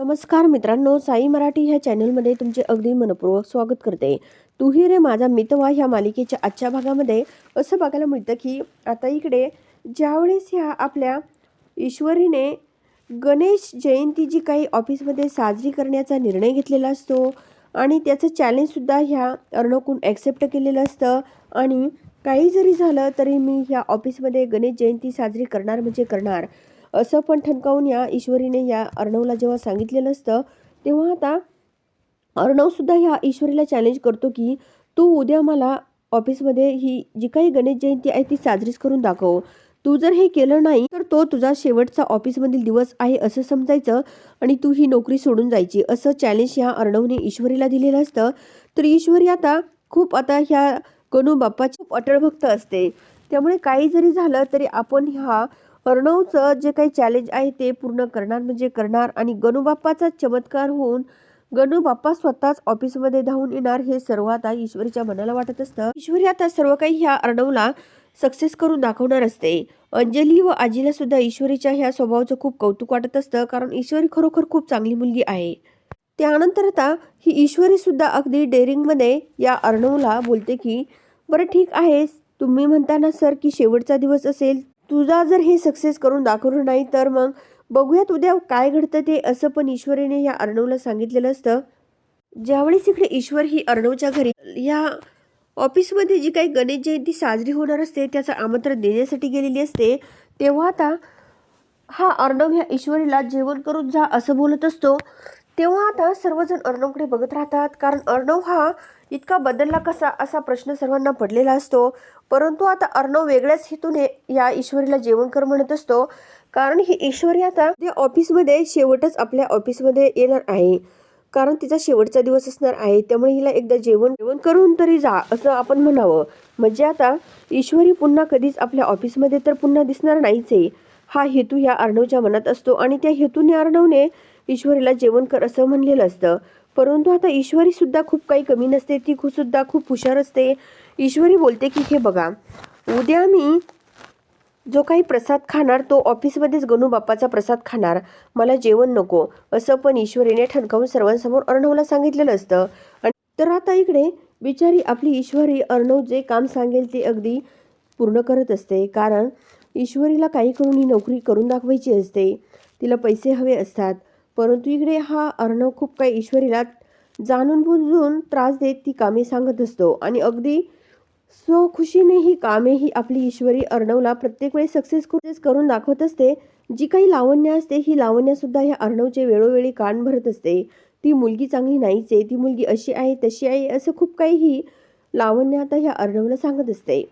नमस्कार मित्रांनो साई मराठी ह्या चॅनलमध्ये तुमचे अगदी मनपूर्वक स्वागत करते. तूही रे माझा मितवा ह्या मालिकेच्या आजच्या भागामध्ये. असं बघायला मिळतं की आता इकडे ज्यावेळेस ह्या आपल्या ईश्वरीने गणेश जयंती जी काही ऑफिसमध्ये साजरी करण्याचा निर्णय घेतलेला असतो आणि त्याचं चॅलेंजसुद्धा ह्या अर्णकून ॲक्सेप्ट केलेलं असतं आणि काही जरी झालं तरी मी ह्या ऑफिसमध्ये गणेश जयंती साजरी करणार म्हणजे करणार. असं पण ठणकावून या ईश्वरीने या अर्णवला जेव्हा सांगितलेलं असतं तेव्हा आता अर्णवसुद्धा ह्या ईश्वरीला चॅलेंज करतो की तू उद्या मला ऑफिसमध्ये ही जी काही गणेश जयंती आहे ती साजरीच करून दाखव. तू जर हे केलं नाही तर तो तुझा शेवटचा ऑफिसमधील दिवस आहे असं समजायचं आणि तू ही नोकरी सोडून जायची. असं चॅलेंज ह्या अर्णवने ईश्वरीला दिलेलं असतं. तर ईश्वरी आता खूप आता ह्या गणू बाप्पाची खूप अटळ भक्त असते. त्यामुळे काही जरी झालं तरी आपण ह्या अर्णवचं जे काही चॅलेंज आहे ते पूर्ण करणार म्हणजे करणार आणि गणूबाप्पाचा चमत्कार होऊन गणू बाप्पा स्वतःच ऑफिसमध्ये धावून येणार हे सर्व आता ईश्वरीच्या मनाला वाटत असतं. ईश्वरी आता सर्व काही ह्या अर्णवला सक्सेस करून दाखवणार असते. अंजली व आजीला सुद्धा ईश्वरीच्या ह्या स्वभावाचं खूप कौतुक वाटत असतं कारण ईश्वरी खरोखर खूप चांगली मुलगी आहे. त्यानंतर आता ही ईश्वरी सुद्धा अगदी डेअरिंगमध्ये या अर्णवला बोलते की बरं ठीक आहे तुम्ही म्हणताना सर की शेवटचा दिवस असेल तुझा जर हे सक्सेस करून दाखवलं नाही तर मग बघूयात उद्या काय घडतं ते असं पण ईश्वरीने या अर्णवला सांगितलेलं असतं. ज्यावेळेस इकडे ईश्वर ही अर्णवच्या घरी या ऑफिसमध्ये जी काही गणेश जयंती साजरी होणार असते त्याचं आमंत्रण देण्यासाठी गेलेली असते तेव्हा आता हा अर्णव ह्या ईश्वरीला जेवण करून जा असं बोलत असतो. तेव्हा आता सर्वजण अर्णवकडे बघत राहतात कारण अर्णव हा इतका बदलला कसा असा प्रश्न सर्वांना पडलेला असतो. परंतु आता अर्णव वेगळ्याच हेतूने या ईश्वरीला जेवण कर म्हणत असतो. कारण ही ईश्वरी आता त्या ऑफिसमध्ये शेवटच आपल्या ऑफिसमध्ये येणार आहे. कारण तिचा शेवटचा दिवस असणार आहे. त्यामुळे हिला एकदा जेवण जेवण करून तरी जा असं आपण म्हणावं. म्हणजे आता ईश्वरी पुन्हा कधीच आपल्या ऑफिसमध्ये तर पुन्हा दिसणार नाहीच आहे. हा हेतू ह्या अर्णवच्या मनात असतो आणि त्या हेतूने अर्णवने ईश्वरीला जेवण कर असं म्हणलेलं असतं. परंतु आता ईश्वरी सुद्धा खूप काही कमी नसते. ती सुद्धा खूप हुशार असते. ईश्वरी बोलते की हे बघा उद्या मी जो काही प्रसाद खाणार तो ऑफिसमध्येच गणू बाप्पाचा प्रसाद खाणार. मला जेवण नको. असं पण ईश्वरीने ठणकावून सर्वांसमोर अर्णवला सांगितलेलं असतं. आणि तर आता इकडे बिचारी आपली ईश्वरी अर्णव जे काम सांगेल ते अगदी पूर्ण करत असते. कारण ईश्वरीला काही करून ही नोकरी करून दाखवायची असते. तिला पैसे हवे असतात. परंतु इकडे हा अर्णव खूप काही ईश्वरीला जाणून बुजून त्रास देत ती कामे सांगत असतो. आणि अगदी सो खुशीने ही कामे ही आपली ईश्वरी अर्णवला प्रत्येक वेळी सक्सेस करून दाखवत असते. जी काही लावण्य असते ही लावण्यसुद्धा ह्या अर्णवचे वेळोवेळी कान भरत असते. ती मुलगी चांगली नाहीच आहे ती मुलगी अशी आहे तशी आहे असं खूप काही ही लावण्य आता ह्या अर्णवला सांगत असते.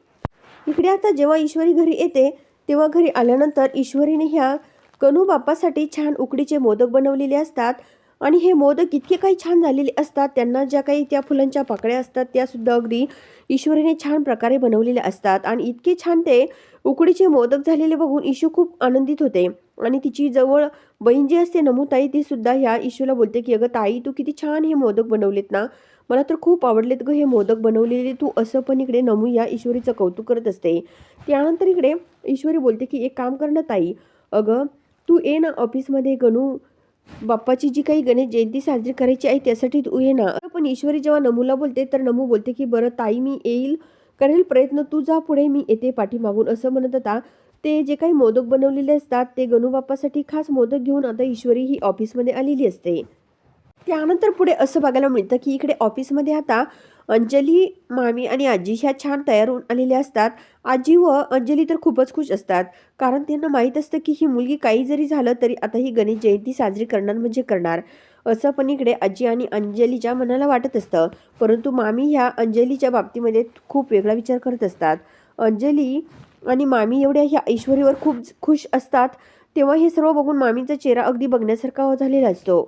इकडे आता जेव्हा ईश्वरी घरी येते तेव्हा घरी आल्यानंतर ईश्वरीने ह्या कनू बाप्पासाठी छान उकडीचे मोदक बनवलेले असतात. आणि हे मोदक इतके काही छान झालेले असतात. त्यांना ज्या काही त्या फुलांच्या पाकळ्या असतात त्यासुद्धा अगदी ईश्वरीने छान प्रकारे बनवलेले असतात. आणि इतके छान ते उकडीचे मोदक झालेले बघून ईशू खूप आनंदित होते. आणि तिची जवळ बहीण जी असते नमूताई ती सुद्धा ह्या ईशूला बोलते की अगं ताई तू किती छान हे मोदक बनवलेत ना. मला तर खूप आवडलेत गं हे मोदक बनवलेले. तू असं पण इकडे नमू या ईश्वरीचं कौतुक करत असते. त्यानंतर इकडे ईश्वरी बोलते की एक काम कर ना ताई. अगं तू ये ना ऑफिसमध्ये गणू. बाप्पाची जी काही गणेश जयंती साजरी करायची आहे त्यासाठी तू ये ना. पण ईश्वरी जेव्हा नमूला बोलते तर नमू बोलते की बरं ताई मी येईल. करेल प्रयत्न तू जा पुढे मी येते पाठीमागून. असं म्हणत होता. ते जे काही मोदक बनवलेले असतात ते गणू बाप्पासाठी खास मोदक घेऊन आता ईश्वरी ही ऑफिसमध्ये आलेली असते. त्यानंतर पुढे असं बघायला मिळतं की इकडे ऑफिसमध्ये आता अंजली मामी आणि आजी ह्या छान तयार होऊन आलेल्या असतात. आजी व अंजली तर खूपच खुश असतात. कारण त्यांना माहीत असतं की ही मुलगी काही जरी झालं तरी आता ही गणेश जयंती साजरी करणार म्हणजे करणार. असं पण इकडे आजी आणि अंजलीच्या मनाला वाटत असतं. परंतु मामी ह्या अंजलीच्या बाबतीमध्ये खूप वेगळा विचार करत असतात. अंजली आणि मामी एवढ्या ह्या ऐश्वरीवर खूप खुश असतात. तेव्हा हे सर्व बघून मामीचा चेहरा अगदी बघण्यासारखा झालेला असतो.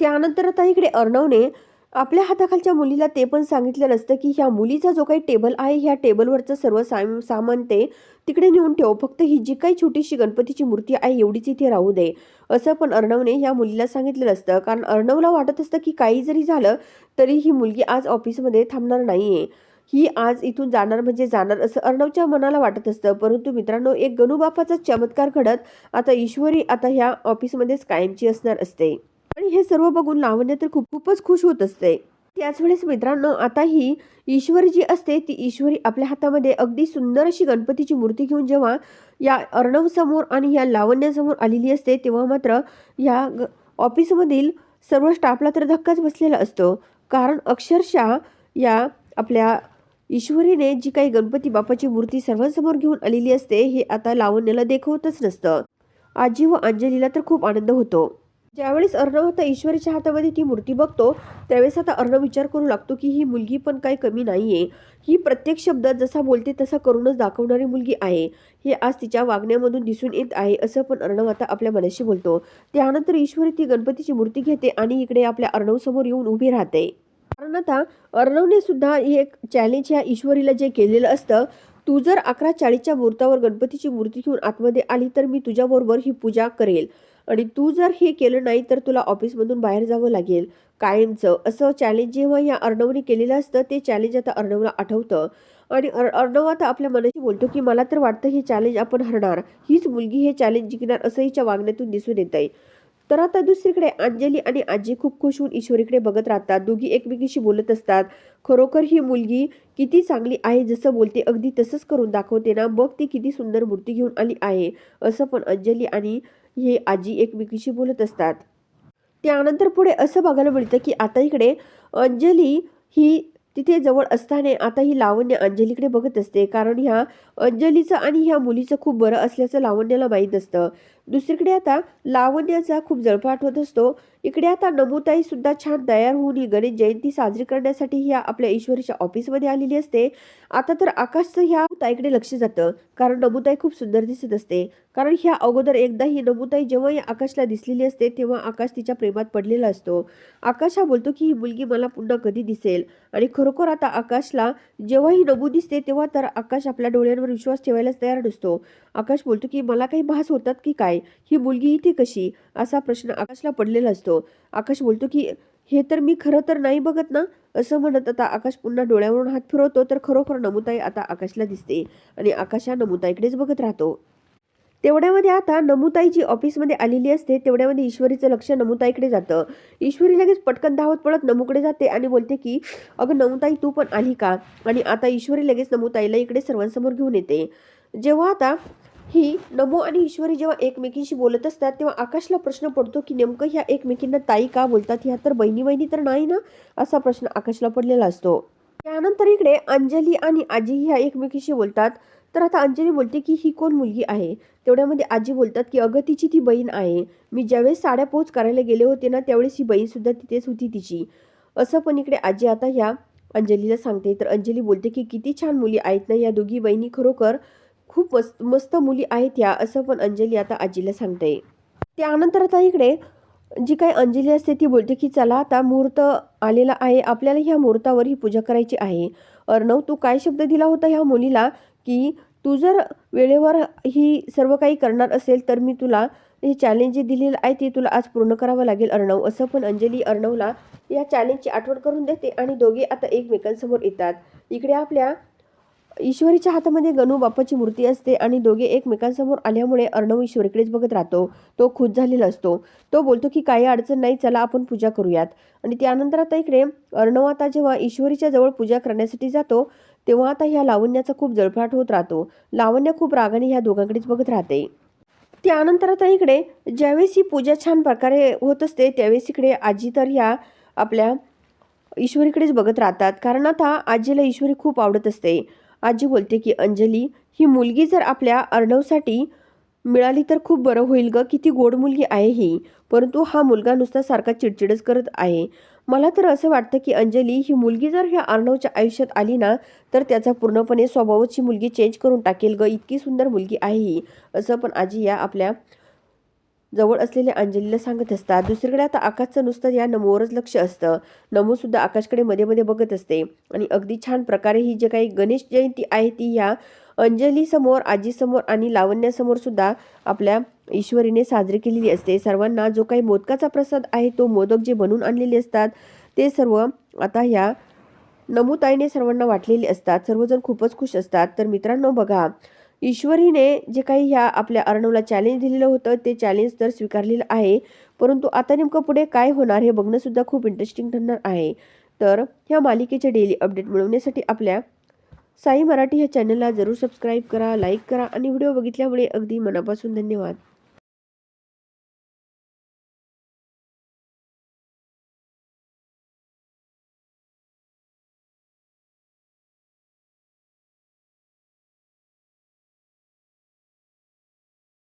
त्यानंतर आता इकडे अर्णवने आपल्या हाताखालच्या मुलीला ते पण सांगितलेलं असतं की ह्या मुलीचा जो काही टेबल आहे ह्या टेबलवरचं सर्व साम सामान ते तिकडे नेऊन ठेव. फक्त ही जी काही छोटीशी गणपतीची मूर्ती आहे एवढीच इथे राहू दे. असं पण अर्णवने ह्या मुलीला सांगितलेलं असतं कारण अर्णवला वाटत असतं की काही जरी झालं तरी ही मुलगी आज ऑफिसमध्ये थांबणार नाही आहे ही आज इथून जाणार म्हणजे जाणार असं अर्णवच्या मनाला वाटत असतं. परंतु मित्रांनो एक गणूबापाचा चमत्कार घडत आता ईश्वरी आता ह्या ऑफिसमध्येच कायमची असणार असते. आणि हे सर्व बघून लावण्य तर खूप खूपच खुश होत असते. त्याच वेळेस मित्रांनो आता ही ईश्वरी जी असते ती ईश्वरी आपल्या हातामध्ये अगदी सुंदर अशी गणपतीची मूर्ती घेऊन जेव्हा या अर्णव समोर आणि या लावण्यासमोर आलेली असते तेव्हा मात्र या ग ऑफिसमधील सर्व स्टाफला तर धक्काच बसलेला असतो. कारण अक्षरशः या आपल्या ईश्वरीने जी काही गणपती बापाची मूर्ती सर्वांसमोर घेऊन आलेली असते हे आता लावण्याला देखवतच नसतं. आजी व अंजलीला तर खूप आनंद होतो. ज्यावेळेस अर्णव आता ईश्वरीच्या हातामध्ये ती मूर्ती बघतो त्यावेळेस आता अर्णव विचार करू लागतो की ही मुलगी पण काही कमी नाहीये. ही प्रत्येक शब्द जसा बोलते तसा करूनच दाखवणारी मुलगी आहे. हे आज तिच्या वागण्यामधून दिसून येत आहे असं पण अर्णव आता आपल्या मनाशी बोलतो. त्यानंतर ईश्वरी ती गणपतीची मूर्ती घेते आणि इकडे आपल्या अर्णव समोर येऊन उभी राहते. कारण आता अर्णवने सुद्धा एक चॅलेंज ह्या ईश्वरीला जे केलेलं असतं तू जर अकरा चाळीसच्या मुहूर्तावर गणपतीची मूर्ती घेऊन आतमध्ये आली तर मी तुझ्याबरोबर ही पूजा करेल. आणि तू जर हे केलं नाही तर तुला ऑफिसमधून बाहेर जावं लागेल. कायमचं. असं चॅलेंज जेव्हा या अर्णवने केलेलं असतं ते चॅलेंज आता अर्णवला आठवतं. आणि अर अर्णव आता आपल्या मनाशी बोलतो की मला तर वाटतं हे चॅलेंज आपण हरणार. हीच मुलगी हे चॅलेंज जिंकणार असं हिच्या वागण्यातून दिसून येत आहे तर आता दुसरीकडे अंजली आणि आजी खूप खुश होऊन ईश्वरीकडे बघत राहतात. दोघी एकमेकीशी बोलत असतात. खरोखर ही मुलगी किती चांगली आहे जसं बोलते अगदी तसंच करून दाखवते ना. बघ ती किती सुंदर मूर्ती घेऊन आली आहे. असं पण अंजली आणि हे आजी एकमेकीशी बोलत असतात. त्यानंतर पुढे असं बघायला मिळतं की आता इकडे अंजली ही तिथे जवळ असताना आता ही लावण्य अंजलीकडे बघत असते. कारण ह्या अंजलीचं आणि ह्या मुलीचं खूप बरं असल्याचं लावण्याला माहीत असतं. दुसरीकडे आता लावण्याचा खूप जळपाट होत असतो. इकडे आता नमुताई सुद्धा छान तयार होऊन ही गणेश जयंती साजरी करण्यासाठी ह्या आपल्या ईश्वरीच्या ऑफिसमध्ये आलेली असते. आता तर आकाशचं ह्या ताईकडे लक्ष जातं कारण नमुताई खूप सुंदर दिसत असते. कारण ह्या अगोदर एकदा ही नमुताई जेव्हा या आकाशला दिसलेली असते तेव्हा आकाश तिच्या प्रेमात पडलेला असतो. आकाश हा बोलतो की ही मुलगी मला पुन्हा कधी दिसेल? आणि खरोखर आता आकाशला जेव्हा ही नमू दिसते तेव्हा तर आकाश आपल्या डोळ्यांवर विश्वास ठेवायलाच तयार नसतो. आकाश बोलतो की मला काही भास होतात की काय? ही मुलगी इथे कशी? असा प्रश्न आकाशला पडलेला असतो. आकाश बोलतो की हे तर मी खरं तर नाही बघत ना? असं म्हणत आता आकाश पुन्हा डोळ्यावरून हात फिरवतो तर खरोखर नमुताई आता आकाशला दिसते आणि आकाश हा नमुताईकडेच बघत राहतो. तेवढ्यामध्ये आता नमुताई जी ऑफिसमध्ये आलेली असते तेवढ्यामध्ये ईश्वरीचं लक्ष नमुताईकडे जातं. ईश्वरी लगेच पटकन धावत पळत नमूकडे जाते आणि बोलते की अगं नमुताई तू पण आली का? आणि आता ईश्वरी लगेच नमुताईला इकडे सर्वांसमोर घेऊन येते. जेव्हा आता ही नमो आणि ईश्वरी जेव्हा एकमेकींशी बोलत असतात तेव्हा आकाशला प्रश्न पडतो की नेमकं ह्या एकमेकींना ताई का बोलतात? ह्या तर बहिणी बहिणी तर नाही ना? असा प्रश्न आकाशला पडलेला असतो. त्यानंतर इकडे अंजली आणि आजी ह्या एकमेकीशी बोलतात. तर आता अंजली बोलते की ही कोण मुलगी आहे? तेवढ्यामध्ये आजी बोलतात की अगं तिची ती बहीण आहे. मी ज्यावेळेस साड्या पोच करायला गेले होते ना त्यावेळेस ही बहीणसुद्धा तिथेच होती तिची. असं पण इकडे आजी आता ह्या अंजलीला सांगते. तर अंजली बोलते की किती छान मुली आहेत ना या दोघी बहिणी खरोखर खूप मस्त मस्त मुली आहेत या असं पण अंजली आता आजीला सांगते. त्यानंतर आता इकडे जी काही अंजली असते ती बोलते की चला आता मुहूर्त आलेला आहे आपल्याला ह्या मुहूर्तावर ही पूजा करायची आहे. अर्णव तू काय शब्द दिला होता ह्या मुलीला की तू जर वेळेवर ही सर्व काही करणार असेल तर मी तुला हे चॅलेंज जे दिलेलं आहे ते तुला आज पूर्ण करावं लागेल अर्णव. असं पण अंजली अर्णवला या चॅलेंजची आठवण करून देते आणि दोघे आता एकमेकांसमोर येतात. इकडे आपल्या ईश्वरीच्या हातामध्ये गणू बाप्पाची मूर्ती असते आणि दोघे एकमेकांसमोर आल्यामुळे अर्णव ईश्वरीकडेच बघत राहतो. तो खुश झालेला असतो. तो बोलतो की काही अडचण नाही चला आपण पूजा करूयात. आणि त्यानंतर आता इकडे अर्णव आता जेव्हा ईश्वरीच्या जवळ पूजा करण्यासाठी जातो तेव्हा आता ह्या लावण्याचा खूप जळफाट होत राहतो. लावण्य खूप रागाने ह्या दोघांकडेच बघत राहते. त्यानंतर आता इकडे ज्यावेळेस ही पूजा छान प्रकारे होत असते त्यावेळेस इकडे आजी तर ह्या आपल्या ईश्वरीकडेच बघत राहतात. कारण आता आजीला ईश्वरी खूप आवडत असते. आजी बोलते की अंजली ही मुलगी जर आपल्या अर्णवसाठी मिळाली तर खूप बरं होईल ग किती गोड मुलगी आहे ही. परंतु हा मुलगा नुसता सारखा चिडचिडच करत आहे. मला तर असं वाटतं की अंजली ही मुलगी जर ह्या अर्णवच्या आयुष्यात आली ना तर त्याचा पूर्णपणे स्वभावच ही मुलगी चेंज करून टाकेल ग. इतकी सुंदर मुलगी आहे ही. असं पण आजी या आपल्या जवळ असलेल्या अंजलीला सांगत असतात दुसरीकडे आता आकाशचं नुसतं या नमोवरच लक्ष असतं. नमोसुद्धा आकाशकडे मध्ये मध्ये बघत असते. आणि अगदी छान प्रकारे ही जे काही गणेश जयंती आहे ती ह्या अंजलीसमोर आजीसमोर आणि लावण्यासमोर सुद्धा आपल्या ईश्वरीने साजरी केलेली असते. सर्वांना जो काही मोदकाचा प्रसाद आहे तो मोदक जे बनवून आणलेले असतात ते सर्व आता ह्या नमुताईने सर्वांना वाटलेले असतात. सर्वजण खूपच खुश असतात. तर मित्रांनो बघा ईश्वरीने जे काही ह्या आपल्या अर्णवला चॅलेंज दिलेलं होतं ते चॅलेंज तर स्वीकारलेलं आहे. परंतु आता नेमकं पुढे काय होणार हे बघणंसुद्धा खूप इंटरेस्टिंग ठरणार आहे. तर ह्या मालिकेचे डेली अपडेट मिळवण्यासाठी आपल्या साई मराठी ह्या चॅनलला जरूर सबस्क्राईब करा लाईक करा आणि व्हिडिओ बघितल्यामुळे अगदी मनापासून धन्यवाद.